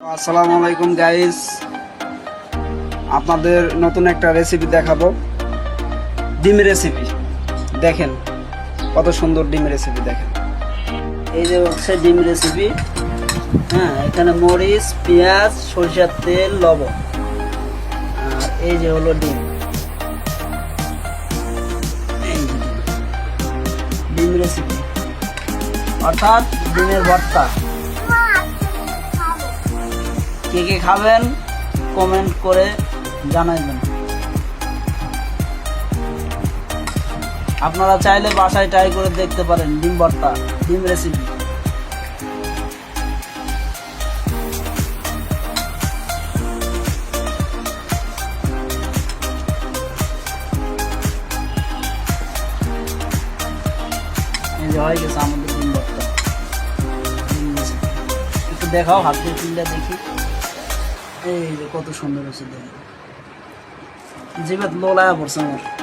আসসালামু আলাইকুম গাইস আপনাদের নতুন একটা রেসিপি দেখাবো। ডিম রেসিপি দেখেন, কত সুন্দর ডিম রেসিপি দেখেন। এই যে হচ্ছে ডিম রেসিপি হ্যাঁ এখানে মরিচ, পেঁয়াজ, সরিষার তেল, লবণ। আর এই যে হলো ডিম। ডিম। ডিম রেসিপি অর্থাৎ ডিমের ভর্তা। কে কে খাবেন কমেন্ট করে জানাইবেন। আপনারা চাইলে বাসায় ট্রাই করে দেখতে পারেন ডিম ভর্তা, ডিম রেসিপি হয়ে গেছে আমাদের ডিম একটু দেখাও, হাত দিয়ে দেখি। এই যে কত সুন্দর হয়েছে দেখ। জিবাত লোলায়া পড়ছে আমার।